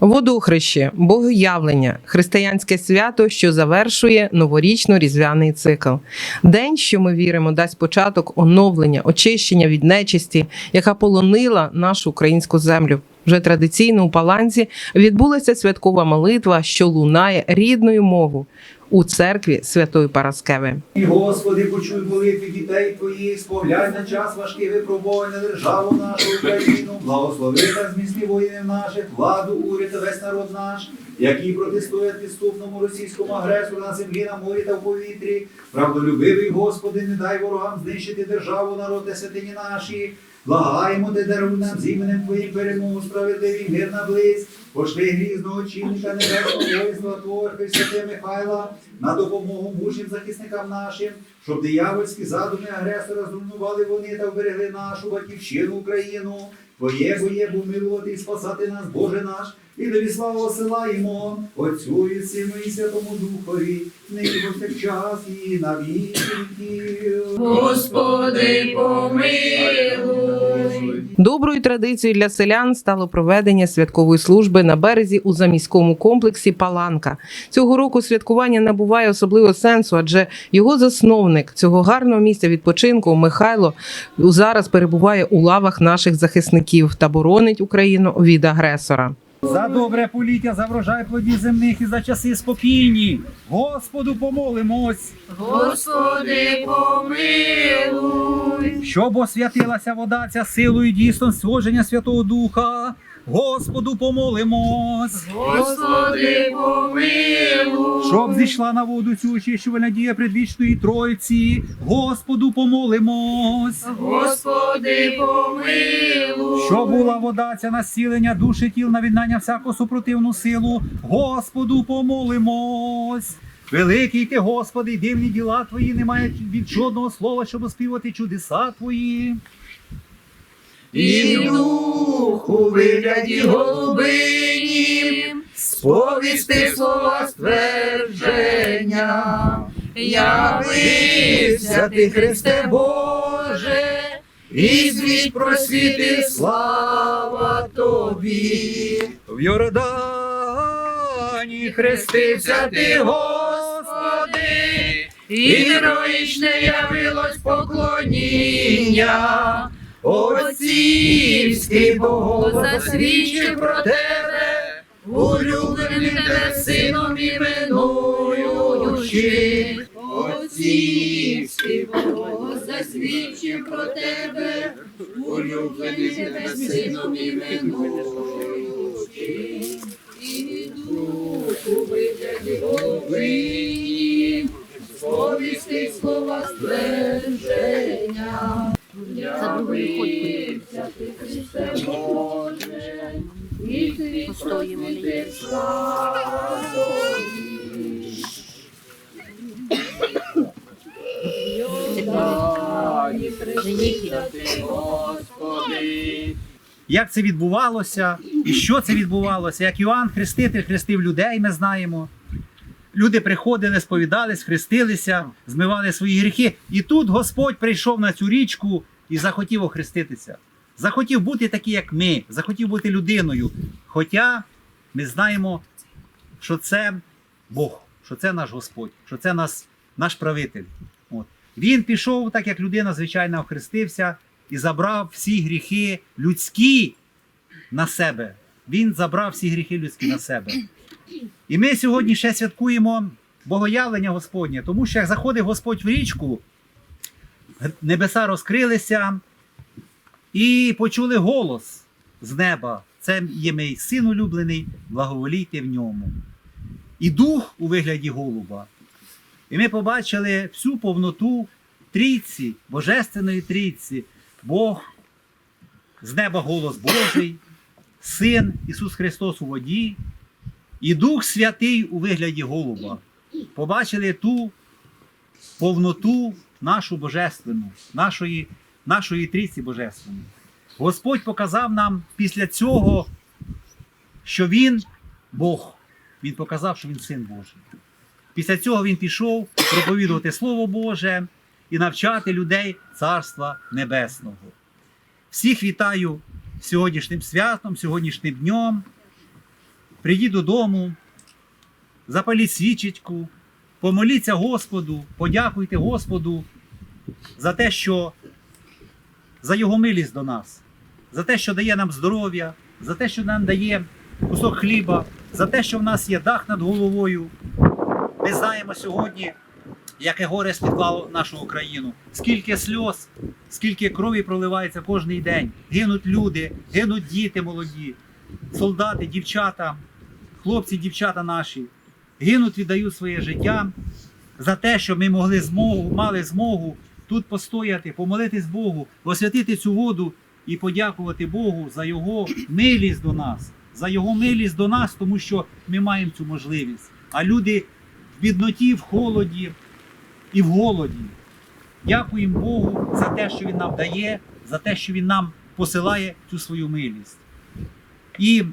Водохреще, богоявлення, християнське свято, що завершує новорічно-різдвяний цикл. День, що ми віримо, дасть початок оновлення, очищення від нечисті, яка полонила нашу українську землю. Вже традиційно у Паланці відбулася святкова молитва, що лунає рідною мовою у церкві Святої Параскеви. І, Господи, почуй молитви дітей Твоїх, сповляй на час важкий випробувань на державу нашу Україну, благослови та зміцни воїнів наших, владу, уряд та весь народ наш, які протистоять підступному російському агресору на землі, на морі та в повітрі. Правдолюбивий, Господи, не дай ворогам знищити державу, народ та святині наші. Благаємо, те даруй нам з іменем Твоїм перемогу, справедливий мир наблизь. Пошли грізного чинника небесного воїнства Твого, Христя Михайла, на допомогу мужнім захисникам нашим, щоб диявольські задуми агресора зруйнували вони та вберегли нашу батьківщину Україну. Твоє боє бо милувати і спасати нас, Боже наш, і тобі славу осилаємо, Отцю і Сину і Святому Духові, нині повсякчас і на віки. Господи, помилуй. Доброю традицією для селян стало проведення святкової служби на березі у заміському комплексі Паланка. Цього року святкування набуває особливого сенсу, адже його засновник цього гарного місця відпочинку Михайло зараз перебуває у лавах наших захисників та боронить Україну від агресора. За добре поліття, за врожай плодів земних і за часи спокійні. Господу помолимось, Господи, помилуй. щоб освятилася вода ця силою дійсно сводження Святого Духа. Господу помолимось, Господи, помилуй. щоб зійшла на воду цю очищувальна дія предвічної Тройці. Господу помолимось, Господи, помилуй. щоб була вода ця насілення душі тіл на віднання всяку супротивну силу. Господу помолимось. Великий ти, Господи, дивні діла твої, немає від жодного слова, щоб оспівати чудеса твої. І дух у вигляді голубині, сповісти слова ствердження. Явився ти, Христе Боже, і звідь просвіти слава тобі. В Йордані Хрестився ти, Господи, і героїчне явилось поклоніння. Отцівський Бог засвідчив про тебе, улюбленим тебе сином іменуючи. Отцівський Бог засвідчив про тебе, улюбленим тебе сином і іменуючи. І духу вигляді головині, сповісти слова ствердження. Явився ти, Христе Боже, і ти просвіти слава тобі. Як це відбувалося і що це відбувалося? Як Іоанн Хреститель хрестив людей, ми знаємо. Люди приходили, сповідались, хрестилися, змивали свої гріхи. І тут Господь прийшов на цю річку і захотів охреститися. Захотів бути такий, як ми, захотів бути людиною. Хоча ми знаємо, що це Бог, що це наш Господь, що це нас, наш правитель. От. Він пішов, так як людина, звичайно, охрестився і забрав всі гріхи людські на себе. Він забрав всі гріхи людські на себе. І ми сьогодні ще святкуємо Богоявлення Господнє, тому що як заходив Господь в річку, небеса розкрилися і почули голос з неба. Це є мій син улюблений, благоволійте в ньому. І дух у вигляді голуба. І ми побачили всю повноту трійці, Божественної трійці. Бог, з неба голос Божий, Син Ісус Христос у воді, і Дух Святий у вигляді голуба. Побачили ту повноту нашу божественну, нашої, нашої трійці божественної. Господь показав нам після цього, що Він Бог. Він показав, що Він син Божий. Після цього він пішов проповідувати Слово Боже і навчати людей Царства Небесного. Всіх вітаю сьогоднішнім святом, сьогоднішнім днем. прийдіть додому, запаліть свічечку, помоліться Господу, подякуйте Господу за те, що за Його милість до нас, за те, що дає нам здоров'я, за те, що нам дає кусок хліба, за те, що в нас є дах над головою. Ми знаємо сьогодні, яке горе спіткало нашу Україну. Скільки сльоз, скільки крові проливається кожен день. Гинуть люди, гинуть діти молоді, солдати, дівчата, хлопці, дівчата наші. Гинуть, віддають своє життя за те, щоб ми могли змогу, мали змогу тут постояти, помолитись Богу, освятити цю воду і подякувати Богу за Його милість до нас, за Його милість до нас, тому що ми маємо цю можливість. А люди в бідноті, в холоді і в голоді. Дякуємо Богу за те, що Він нам дає, за те, що Він нам посилає цю свою милість. І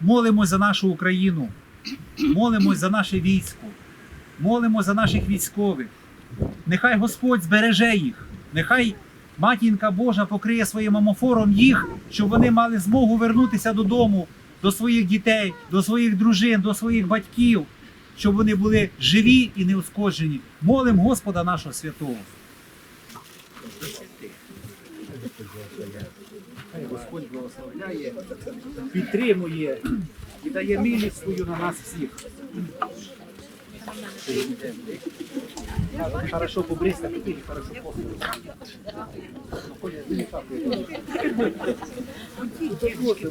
молимось за нашу Україну, молимось за наше військо, молимось за наших військових. Нехай Господь збереже їх, нехай матінка Божа покриє своїм амофором їх, щоб вони мали змогу вернутися додому, до своїх дітей, до своїх дружин, до своїх батьків, щоб вони були живі і неускоджені. Молим Господа нашого святого. Господь благословляє, підтримує і дає милість свою на нас всіх. Хорошо хотели хорошо после.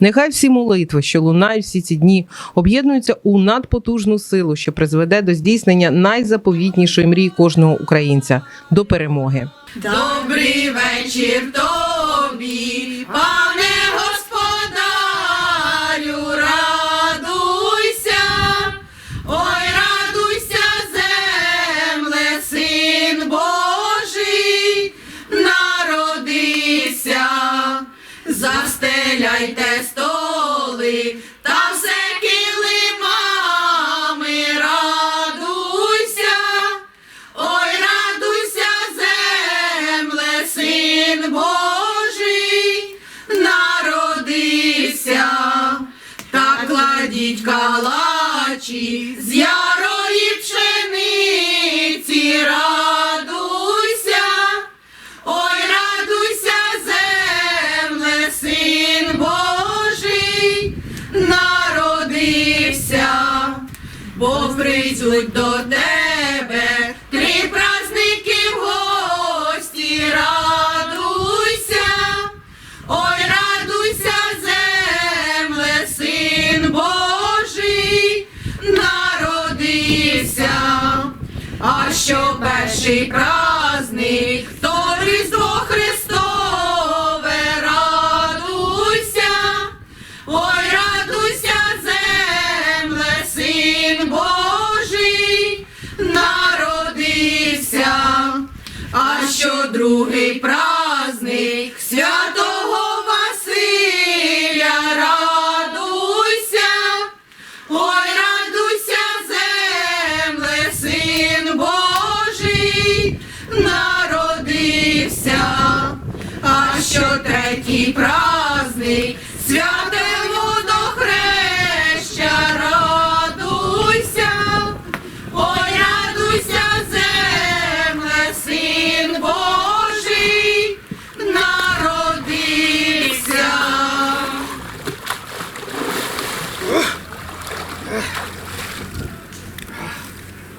Нехай всі молитви, що лунають всі ці дні, об'єднуються у надпотужну силу, що призведе до здійснення найзаповітнішої мрії кожного українця до перемоги. Добрий вечір тобі, бо прийдуть до тебе що другий праздник святого Василя, радуйся, ой, радуйся, земле, син Божий, народився. А що третій праздник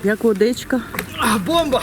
Як водичка? А, бомба!